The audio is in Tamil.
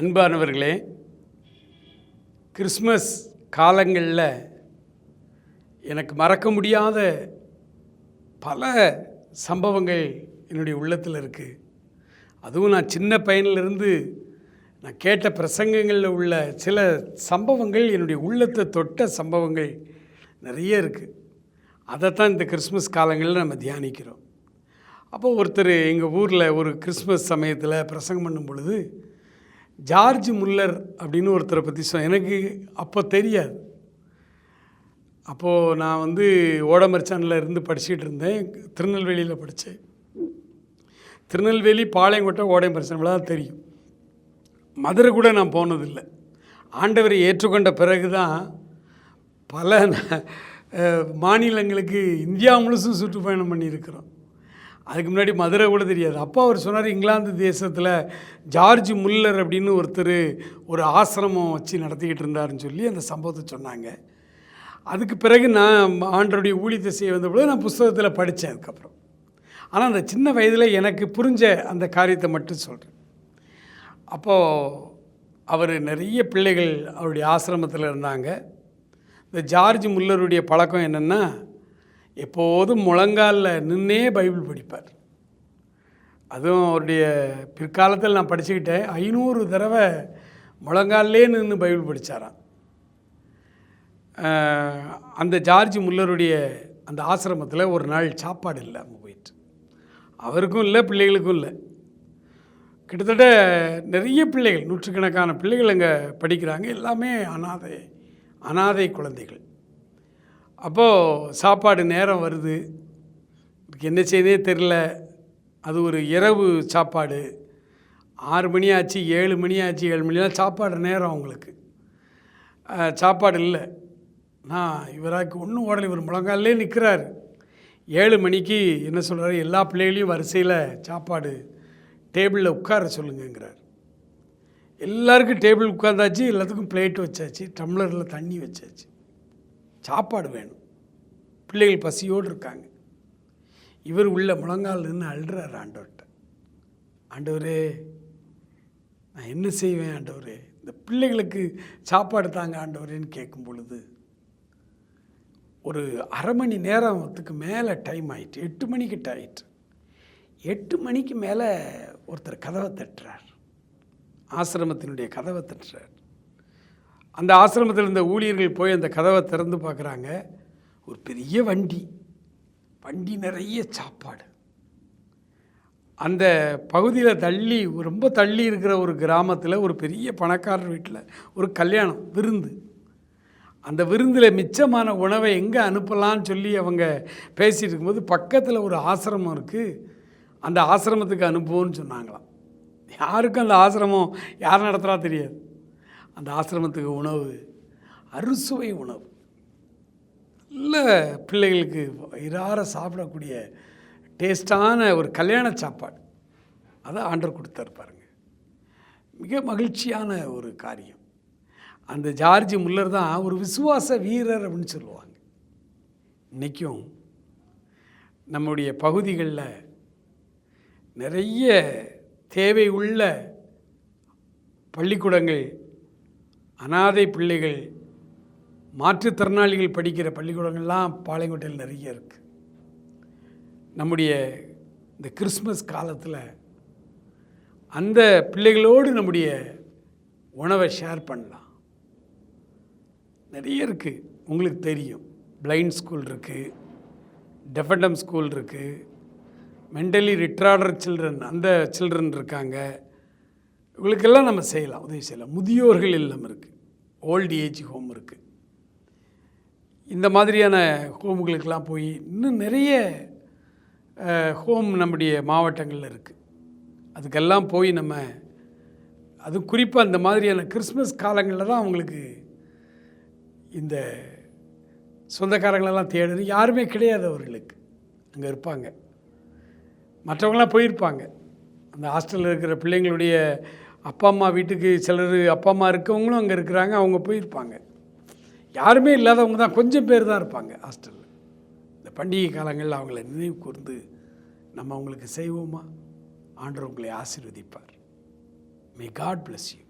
அன்பானவர்களே கிறிஸ்மஸ் காலங்களில் எனக்கு மறக்க முடியாத பல சம்பவங்கள் என்னுடைய உள்ளத்தில் இருக்குது அதுவும் நான் சின்ன பையனிலிருந்து நான் கேட்ட பிரசங்கங்களில் உள்ள சில சம்பவங்கள் என்னுடைய உள்ளத்தை தொட்ட சம்பவங்கள் நிறைய இருக்குது அதைத்தான் இந்த கிறிஸ்மஸ் காலங்களில் நம்ம தியானிக்கிறோம். அப்போ ஒருத்தர் எங்கள் ஊரில் ஒரு கிறிஸ்மஸ் சமயத்தில் பிரசங்கம் பண்ணும் பொழுது ஜார்ஜ் முல்லர் அப்படின்னு ஒருத்தரை பற்றி சொ எனக்கு அப்போ தெரியாது. அப்போது நான் வந்து ஓடமர்ச்சானில் இருந்து படிச்சுக்கிட்டு இருந்தேன். திருநெல்வேலியில் படித்தேன் திருநெல்வேலி பாளையங்கோட்டை ஓடைமரிச்சானில் தான் தெரியும். மதுரை கூட நான் போனதில்லை. ஆண்டவரை ஏற்றுக்கொண்ட பிறகு தான் பல ந- மாநிலங்களுக்கு இந்தியா முழுசும் சுற்றுப்பயணம் பண்ணியிருக்கிறோம். அதுக்கு முன்னாடி மதுரை கூட தெரியாது. அப்பா அவர் சொன்னார் இங்கிலாந்து தேசத்தில் ஜார்ஜ் முல்லர் அப்படின்னு ஒருத்தர் ஒரு ஆசிரமம் வச்சு நடத்திக்கிட்டு இருந்தாருன்னு சொல்லி அந்த சம்பவத்தை சொன்னாங்க. அதுக்கு பிறகு நான் ஆண்டருடைய ஊழியத்தை செய்ய வந்தபோது நான் புஸ்தகத்தில் படித்தேன் அதுக்கப்புறம். ஆனால் அந்த சின்ன வயதில் எனக்கு புரிஞ்ச அந்த காரியத்தை மட்டும் சொல்கிறேன் அப்போது அவர் நிறைய பிள்ளைகள் அவருடைய ஆசிரமத்தில் இருந்தாங்க. இந்த ஜார்ஜ் முல்லருடைய பழக்கம் என்னென்னா எப்போதும் முழங்காலில் நின்னே பைபிள் படிப்பார். அதுவும் அவருடைய பிற்காலத்தில் நான் படிச்சுக்கிட்டேன். ஐநூறு தடவை முழங்காலே நின்று பைபிள் படித்தாராம் அந்த ஜார்ஜ் முல்லருடைய அந்த ஆசிரமத்தில் ஒரு நாள் சாப்பாடு இல்லை அவங்க போயிட்டு அவருக்கும் இல்லை பிள்ளைகளுக்கும் இல்லை. கிட்டத்தட்ட நிறைய பிள்ளைகள் நூற்றுக்கணக்கான பிள்ளைகள் அங்கே படிக்கிறாங்க. எல்லாமே அனாதை அனாதை குழந்தைகள். அப்போது சாப்பாடு நேரம் வருது. என்ன செய்தே தெரில அது ஒரு இரவு சாப்பாடு. ஆறு மணி ஆச்சு ஏழு மணி ஆச்சு ஏழு மணிலாம் சாப்பாடு நேரம் அவங்களுக்கு. சாப்பாடு இல்லை. நான் இவராக்கு ஒன்றும் ஓடலை. இவர் முழங்காலே நிற்கிறாரு ஏழு மணிக்கு என்ன சொல்கிறாரு எல்லா பிள்ளைகளையும் வரிசையில் சாப்பாடு டேபிளில் உட்கார சொல்லுங்கங்கிறார். எல்லாருக்கும் டேபிள் உட்காந்தாச்சு எல்லாத்துக்கும் பிளேட் வச்சாச்சு டம்ளரில் தண்ணி வச்சாச்சு. சாப்பாடு வேணும். பிள்ளைகள் பசியோடு இருக்காங்க. இவர் உள்ள முழங்கால் நின்று அழுறார் ஆண்டவர்கிட்ட. ஆண்டவரே நான் என்ன செய்வேன் ஆண்டவரே? இந்த பிள்ளைகளுக்கு சாப்பாடு தாங்க ஆண்டவரேன்னு கேட்கும் பொழுது ஒரு அரை மணி நேரத்துக்கு மேலே டைம் ஆயிட்டு எட்டு மணிக்கிட்ட ஆயிட்டு எட்டு மணிக்கு மேலே ஒருத்தர் கதவை தட்டுறார். ஆசிரமத்தினுடைய கதவை தட்டுறார். அந்த ஆசிரமத்தில் இருந்த ஊழியர்கள் போய் அந்த கதவை திறந்து பார்க்குறாங்க. ஒரு பெரிய வண்டி. வண்டி நிறைய சாப்பாடு. அந்த பகுதியில் தள்ளி ரொம்ப தள்ளி இருக்கிற ஒரு கிராமத்தில் ஒரு பெரிய பணக்காரர் வீட்டில் ஒரு கல்யாணம் விருந்து. அந்த விருந்தில் மிச்சமான உணவை எங்கே அனுப்பலான்னு சொல்லி அவங்க பேசிகிட்டு இருக்கும்போது பக்கத்தில் ஒரு ஆசிரமம் இருக்குது அந்த ஆசிரமத்துக்கு அனுப்புவோன்னு சொன்னாங்களாம். யாருக்கும் அந்த ஆசிரமம் யார் நடத்துகிறா தெரியாது. அந்த ஆசிரமத்துக்கு உணவு அறுசுவை உணவு. நல்ல பிள்ளைகளுக்கு இரார சாப்பிடக்கூடிய டேஸ்டான ஒரு கல்யாண சாப்பாடு. அதை ஆண்டர் கொடுத்தாரு பாருங்க. மிக மகிழ்ச்சியான ஒரு காரியம். அந்த ஜார்ஜ் முல்லர் தான் ஒரு விசுவாச வீரர் அப்படின்னு சொல்லுவாங்க. இன்றைக்கும் நம்முடைய பகுதிகளில் நிறைய தேவை உள்ள பள்ளிக்கூடங்கள் அனாதை பிள்ளைகள் மாற்றுத்திறனாளிகள் படிக்கிற பள்ளிக்கூடங்கள்லாம் பாளையங்கோட்டையில் நிறைய இருக்குது நம்முடைய இந்த கிறிஸ்மஸ் காலத்தில் அந்த பிள்ளைகளோடு நம்முடைய உணவை ஷேர் பண்ணலாம். நிறைய இருக்குது உங்களுக்கு தெரியும். பிளைண்ட் ஸ்கூல் இருக்குது டெஃபண்டம் ஸ்கூல் இருக்குது மென்டலி ரிட்ரார்டர் சில்ட்ரன் அந்த சில்ட்ரன் இருக்காங்க. இவங்களுக்கெல்லாம் நம்ம செய்யலாம். உதவி செய்யலாம். முதியோர்கள் இல்லம் இருக்குது ஓல்டு ஏஜ் ஹோம் இருக்குது இந்த மாதிரியான ஹோம்களுக்கெல்லாம் போய் இன்னும் நிறைய ஹோம் நம்முடைய மாவட்டங்களில் இருக்குது அதுக்கெல்லாம் போய் நம்ம அது குறிப்பாக இந்த மாதிரியான கிறிஸ்மஸ் காலங்களில் தான் அவங்களுக்கு இந்த சொந்தக்காரங்களெல்லாம் தேடுது யாருமே கிடையாது அவர்களுக்கு. அங்கே இருப்பாங்க. மற்றவங்களாம் போயிருப்பாங்க. அந்த ஹாஸ்டலில் இருக்கிற பிள்ளைங்களுடைய அப்பா அம்மா வீட்டுக்கு சிலர் அப்பா அம்மா இருக்கவங்களும் அங்கே இருக்கிறாங்க அவங்க போயிருப்பாங்க. யாருமே இல்லாதவங்க தான் கொஞ்சம் பேர் தான் இருப்பாங்க ஹாஸ்டலில் இந்த பண்டிகை காலங்களில் அவங்கள நினைவு கூர்ந்து நம்ம அவங்களுக்கு செய்வோமா? ஆண்டவர் உங்களை ஆசீர்வதிப்பார். May God bless you